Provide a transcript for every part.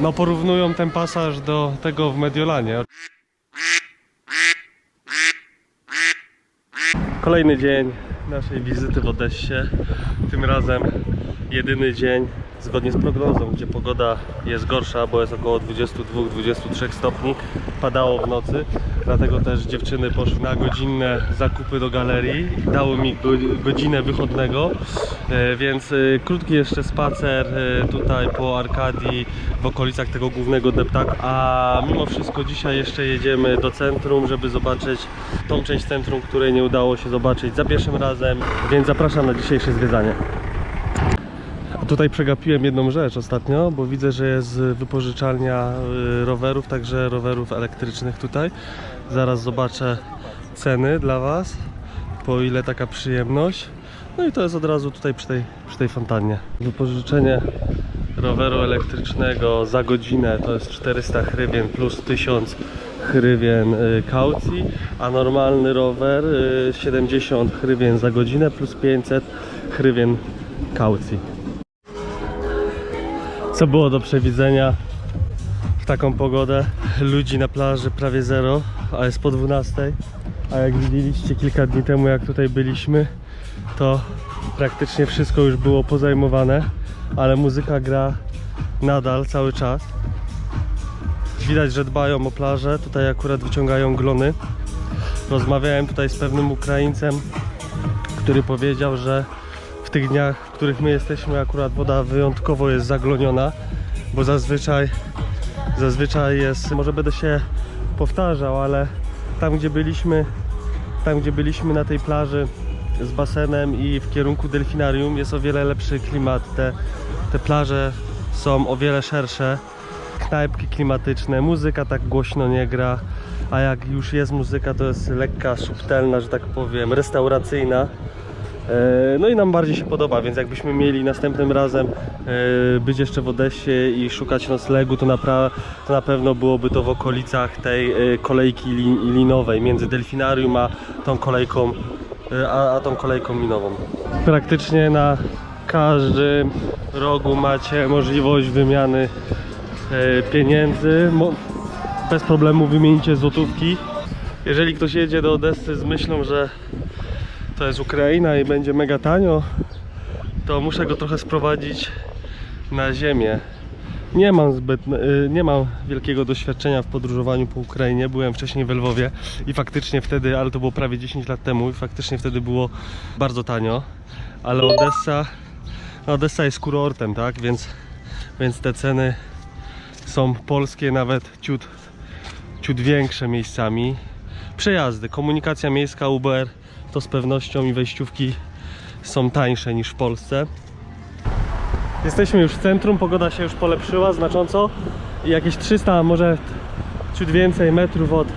no porównują ten pasaż do tego w Mediolanie. Kolejny dzień naszej wizyty w Odessie. Tym razem jedyny dzień zgodnie z prognozą, gdzie pogoda jest gorsza, bo jest około 22-23 stopni. Padało w nocy, dlatego też dziewczyny poszły na godzinne zakupy do galerii. Dały mi go- godzinę wychodnego, e, więc e, krótki jeszcze spacer e, tutaj po Arkadii w okolicach tego głównego deptaku. A mimo wszystko dzisiaj jeszcze jedziemy do centrum, żeby zobaczyć tą część centrum, której nie udało się zobaczyć za pierwszym razem, więc zapraszam na dzisiejsze zwiedzanie. Tutaj przegapiłem jedną rzecz ostatnio, bo widzę, że jest wypożyczalnia y, rowerów, także rowerów elektrycznych tutaj. Zaraz zobaczę ceny dla Was, po ile taka przyjemność. No i to jest od razu tutaj przy tej, przy tej fontannie. Wypożyczenie roweru elektrycznego za godzinę to jest 400 hrywien plus 1000 hrywien y, kaucji, a normalny rower y, 70 hrywien za godzinę plus 500 hrywien kaucji. Co było do przewidzenia w taką pogodę? Ludzi na plaży prawie zero, a jest po 12. A jak widzieliście kilka dni temu, jak tutaj byliśmy, to praktycznie wszystko już było pozajmowane, ale muzyka gra nadal cały czas. Widać, że dbają o plażę. Tutaj akurat wyciągają glony. Rozmawiałem tutaj z pewnym Ukraińcem, który powiedział, że tych dniach, w których my jesteśmy, akurat woda wyjątkowo jest zagloniona, bo zazwyczaj, zazwyczaj jest, może będę się powtarzał, ale tam gdzie byliśmy, tam gdzie byliśmy na tej plaży z basenem i w kierunku delfinarium jest o wiele lepszy klimat. Te, te plaże są o wiele szersze, knajpki klimatyczne, muzyka tak głośno nie gra, a jak już jest muzyka, to jest lekka, subtelna, że tak powiem, restauracyjna. E, No i nam bardziej się podoba, więc jakbyśmy mieli następnym razem e, być jeszcze w Odessie i szukać noclegu, to na, to na pewno byłoby to w okolicach tej e, kolejki lin- linowej między delfinarium a tą kolejką, a, a tą kolejką linową. Praktycznie na każdym rogu macie możliwość wymiany pieniędzy. Bez problemu wymienicie złotówki. Jeżeli ktoś jedzie do Odessy z myślą, że to jest Ukraina i będzie mega tanio, to muszę go trochę sprowadzić na ziemię. Nie mam zbyt, y, nie mam wielkiego doświadczenia w podróżowaniu po Ukrainie. Byłem wcześniej w Lwowie i faktycznie wtedy, ale to było prawie 10 lat temu, i faktycznie wtedy było bardzo tanio. Ale Odessa, Odessa jest kurortem, tak? Więc, więc te ceny są polskie, nawet ciut, ciut większe miejscami. Przejazdy, komunikacja miejska, Uber to z pewnością i wejściówki są tańsze niż w Polsce. Jesteśmy już w centrum, pogoda się już polepszyła znacząco i jakieś 300, może ciut więcej metrów od e,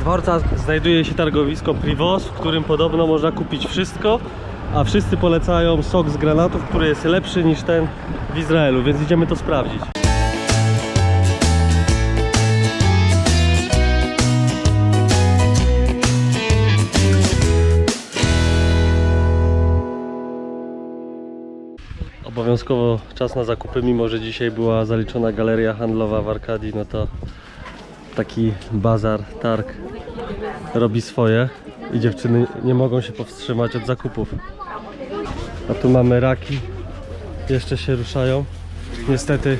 dworca znajduje się targowisko Privos, w którym podobno można kupić wszystko, a wszyscy polecają sok z granatów, który jest lepszy niż ten w Izraelu, więc idziemy to sprawdzić. Obowiązkowo czas na zakupy, mimo że dzisiaj była zaliczona galeria handlowa w Arkadii, no to taki bazar, targ robi swoje i dziewczyny nie mogą się powstrzymać od zakupów. A tu mamy raki, jeszcze się ruszają. Niestety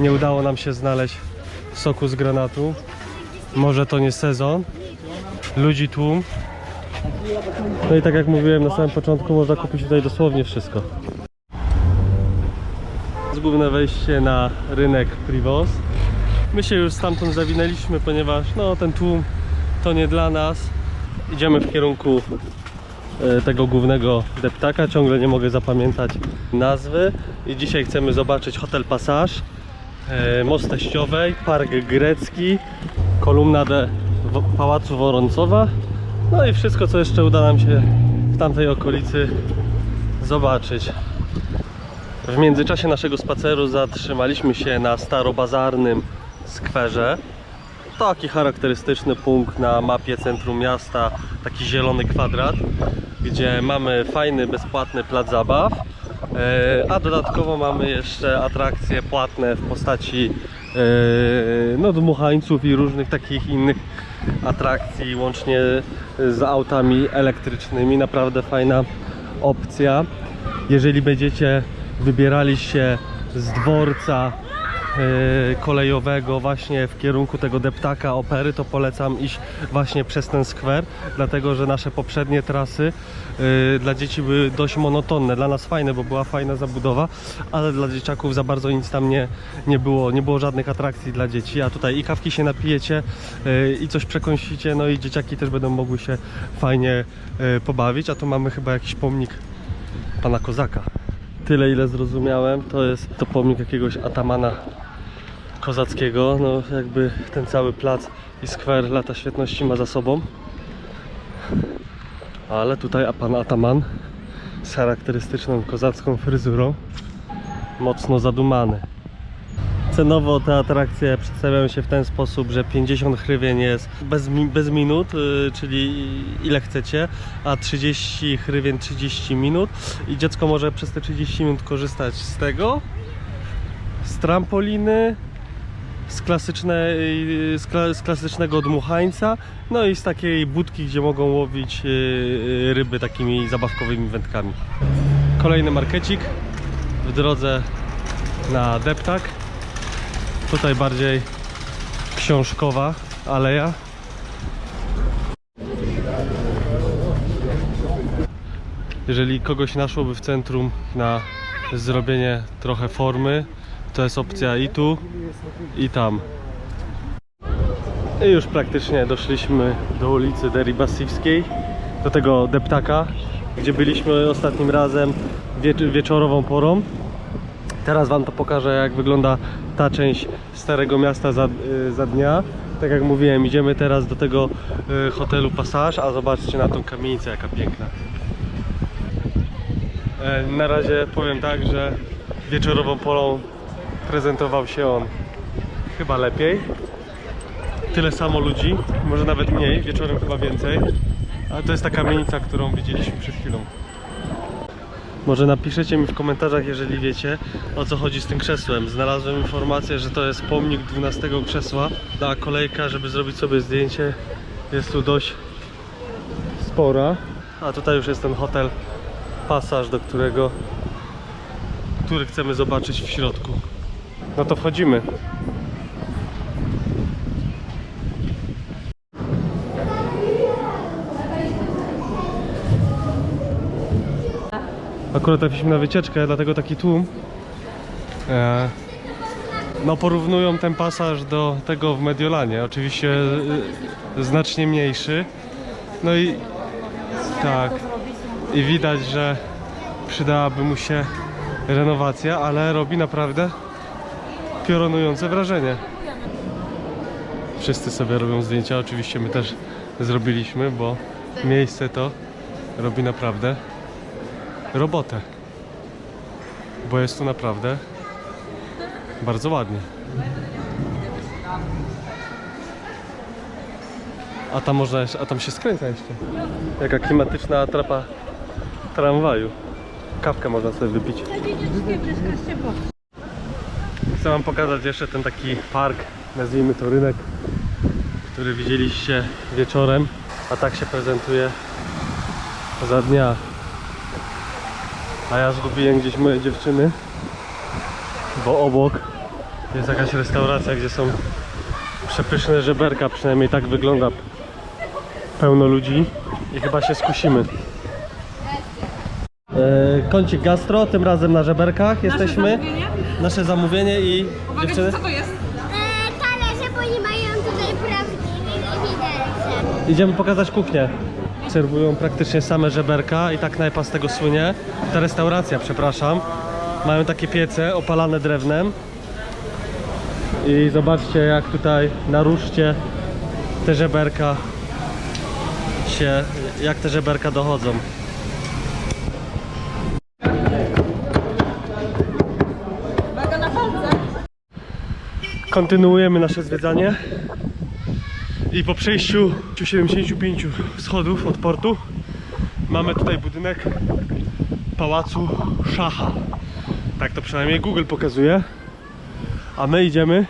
nie udało nam się znaleźć soku z granatu. Może to nie sezon. Ludzi tłum. No i tak jak mówiłem na samym początku, można kupić tutaj dosłownie wszystko. Jest główne wejście na rynek Privos. My się już stamtąd zawinęliśmy, ponieważ no, ten tłum to nie dla nas. Idziemy w kierunku e, tego głównego deptaka. Ciągle nie mogę zapamiętać nazwy. I dzisiaj chcemy zobaczyć Hotel Passage, e, Most Teściowej, Park Grecki, kolumna de Pałacu Woroncowa. No i wszystko, co jeszcze uda nam się w tamtej okolicy zobaczyć. W międzyczasie naszego spaceru zatrzymaliśmy się na starobazarnym skwerze. Taki charakterystyczny punkt na mapie centrum miasta, taki zielony kwadrat, gdzie mamy fajny, bezpłatny plac zabaw, E, A dodatkowo mamy jeszcze atrakcje płatne w postaci e, no, dmuchańców i różnych takich innych atrakcji, łącznie z autami elektrycznymi. Naprawdę fajna opcja. Jeżeli będziecie wybierali się z dworca e, kolejowego właśnie w kierunku tego deptaka opery, to polecam iść właśnie przez ten skwer, dlatego że nasze poprzednie trasy e, dla dzieci były dość monotonne. Dla nas fajne, bo była fajna zabudowa, ale dla dzieciaków za bardzo nic tam nie, nie było, nie było żadnych atrakcji dla dzieci, a tutaj i kawki się napijecie e, i coś przekąsicie, no i dzieciaki też będą mogły się fajnie pobawić, a tu mamy chyba jakiś pomnik pana Kozaka. Tyle ile zrozumiałem, to jest to pomnik jakiegoś atamana kozackiego. No jakby ten cały plac i skwer lata świetności ma za sobą. Ale tutaj pan ataman z charakterystyczną kozacką fryzurą mocno zadumany. Cenowo te atrakcje przedstawiają się w ten sposób, że 50 hrywien jest bez, bez minut, y, czyli ile chcecie, a 30 hrywien 30 minut i dziecko może przez te 30 minut korzystać z tego, z trampoliny, z, klasycznej, z, kla, z klasycznego dmuchańca, no i z takiej budki, gdzie mogą łowić y, y, ryby takimi zabawkowymi wędkami. Kolejny markecik w drodze na deptak. Tutaj bardziej książkowa aleja. Jeżeli kogoś naszłoby w centrum na zrobienie trochę formy, to jest opcja i tu, i tam. I już praktycznie doszliśmy do ulicy Deribasivskiej, do tego deptaka, gdzie byliśmy ostatnim razem wiecz- wieczorową porą. Teraz Wam to pokażę, jak wygląda ta część Starego Miasta za, y, za dnia. Tak jak mówiłem, idziemy teraz do tego y, hotelu Passage, a zobaczcie na tą kamienicę, jaka piękna. E, Na razie powiem tak, że wieczorową polą prezentował się on chyba lepiej. Tyle samo ludzi, może nawet mniej, wieczorem chyba więcej. Ale to jest ta kamienica, którą widzieliśmy przed chwilą. Może napiszecie mi w komentarzach, jeżeli wiecie o co chodzi z tym krzesłem. Znalazłem informację, że to jest pomnik 12 krzesła. Ta kolejka, żeby zrobić sobie zdjęcie, jest tu dość spora. A tutaj już jest ten hotel pasaż, do którego który chcemy zobaczyć w środku. No to wchodzimy. Akurat trafiliśmy na wycieczkę, dlatego taki tłum. E, no porównują ten pasaż do tego w Mediolanie. Oczywiście e, znacznie mniejszy. No i tak. I widać, że przydałaby mu się renowacja, ale robi naprawdę piorunujące wrażenie. Wszyscy sobie robią zdjęcia, oczywiście my też zrobiliśmy, bo miejsce to robi naprawdę robotę. Bo jest tu naprawdę bardzo ładnie. A tam można a tam się skręca jeszcze. Jaka klimatyczna atrapa tramwaju. Kawkę można sobie wypić. Chcę wam pokazać jeszcze ten taki park, nazwijmy to rynek, który widzieliście wieczorem, a tak się prezentuje za dnia. A ja zgubiłem gdzieś moje dziewczyny, bo obok jest jakaś restauracja, gdzie są przepyszne żeberka, przynajmniej tak wygląda pełno ludzi i chyba się skusimy. E, kącik gastro, tym razem na żeberkach jesteśmy. zamówienie? Nasze zamówienie i Uwaga, dziewczyny. co to jest? E, talerze, bo nie mają tutaj prawdziwych widelce. Idziemy pokazać kuchnię. Serwują praktycznie same żeberka i tak najpa z tego słynie. Ta restauracja, przepraszam. Mają takie piece opalane drewnem. I zobaczcie jak tutaj na ruszcie te żeberka się, jak te żeberka dochodzą. Kontynuujemy nasze zwiedzanie. I po przejściu 75 schodów od portu mamy tutaj budynek pałacu Szacha. Tak to przynajmniej Google pokazuje. A my idziemy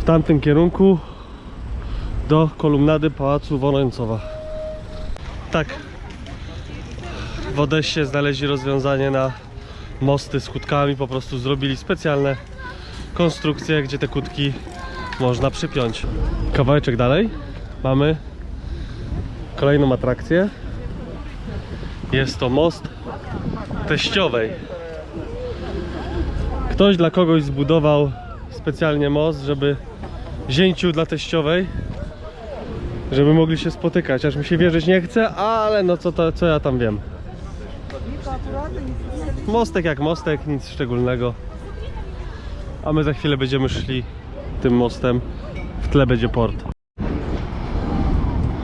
w tamtym kierunku do kolumnady pałacu Worońcowa. Tak. W Odessie znaleźli rozwiązanie na mosty z kutkami. Po prostu zrobili specjalne konstrukcje, gdzie te kutki można przypiąć. Kawałeczek dalej mamy kolejną atrakcję. Jest to most teściowej. Ktoś dla kogoś zbudował specjalnie most, żeby zięciu dla teściowej, żeby mogli się spotykać. Aż mi się wierzyć nie chce, ale no co, to, co ja tam wiem. Mostek jak mostek, nic szczególnego. A my za chwilę będziemy szli tym mostem. W tle będzie port.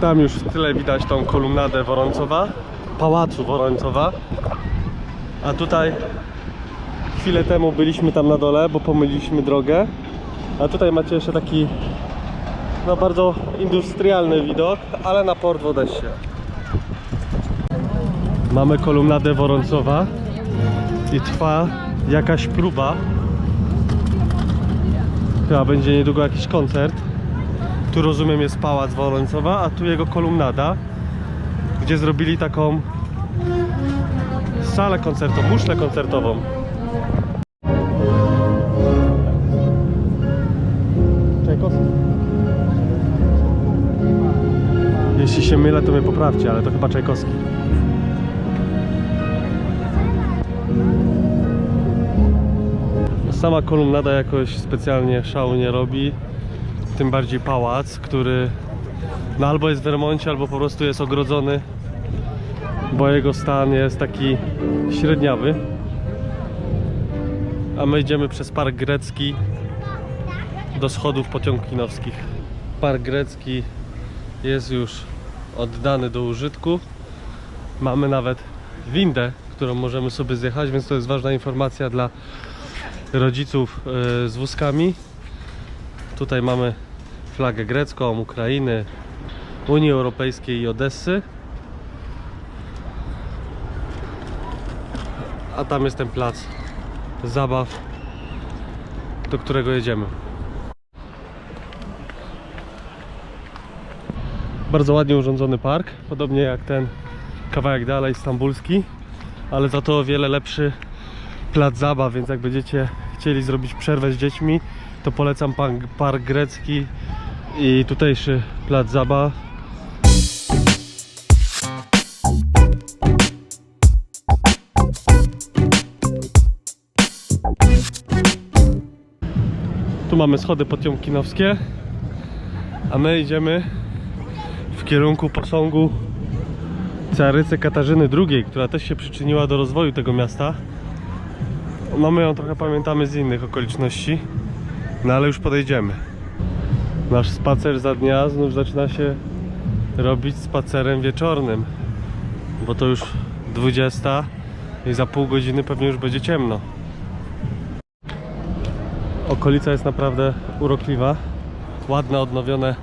Tam już w tyle widać tą kolumnadę Worońcowa, pałacu Worońcowa. A tutaj chwilę temu byliśmy tam na dole, bo pomyliliśmy drogę. A tutaj macie jeszcze taki no bardzo industrialny widok, ale na port w Odessie. Mamy kolumnadę Worońcowa i trwa jakaś próba. Chyba będzie niedługo jakiś koncert. Tu rozumiem jest pałac Worońcowa, a tu jego kolumnada, gdzie zrobili taką salę koncertową, muszlę koncertową. Czajkowski. Jeśli się mylę, to mnie poprawcie, ale to chyba Czajkowski. Sama kolumnada jakoś specjalnie szału nie robi. Tym bardziej pałac, który no albo jest w remoncie, albo po prostu jest ogrodzony, bo jego stan jest taki średniawy. A my idziemy przez Park Grecki do schodów potiomkinowskich. Park Grecki jest już oddany do użytku. Mamy nawet windę, którą możemy sobie zjechać, więc to jest ważna informacja dla rodziców e, z wózkami. Tutaj mamy flagę grecką, Ukrainy, Unii Europejskiej i Odessy. A tam jest ten plac zabaw, do którego jedziemy. Bardzo ładnie urządzony park, podobnie jak ten kawałek dalej stambulski, ale za to o wiele lepszy plac zabaw, więc jak będziecie chcieli zrobić przerwę z dziećmi, to polecam park grecki i tutejszy plac zabaw. Tu mamy schody potiomkinowskie, a my idziemy w kierunku posągu carycy Katarzyny II, która też się przyczyniła do rozwoju tego miasta. No my ją trochę pamiętamy z innych okoliczności, no ale już podejdziemy. Nasz spacer za dnia znów zaczyna się robić spacerem wieczornym, bo to już 20 i za pół godziny pewnie już będzie ciemno. Okolica jest naprawdę urokliwa, ładne, odnowione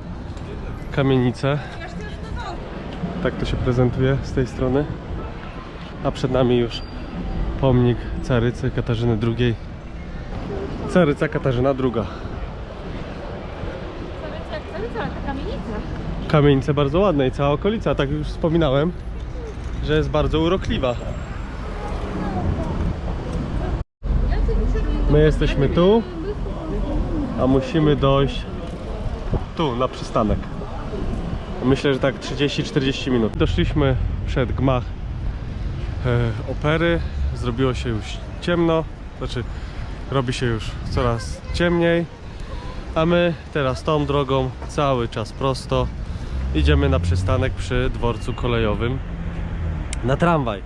kamienice. Tak to się prezentuje z tej strony. A przed nami już pomnik carycy Katarzyny II. Caryca Katarzyna II. Caryca, ta kamienica. Kamienice bardzo ładne i cała okolica, tak już wspominałem, że jest bardzo urokliwa. My jesteśmy tu, a musimy dojść tu, na przystanek. Myślę, że tak 30-40 minut. Doszliśmy przed gmach opery. Zrobiło się już ciemno, znaczy robi się już coraz ciemniej. A my teraz tą drogą cały czas prosto idziemy na przystanek przy dworcu kolejowym na tramwaj.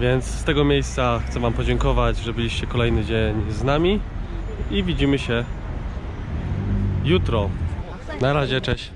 Więc z tego miejsca chcę Wam podziękować, że byliście kolejny dzień z nami i widzimy się jutro. Na razie, cześć.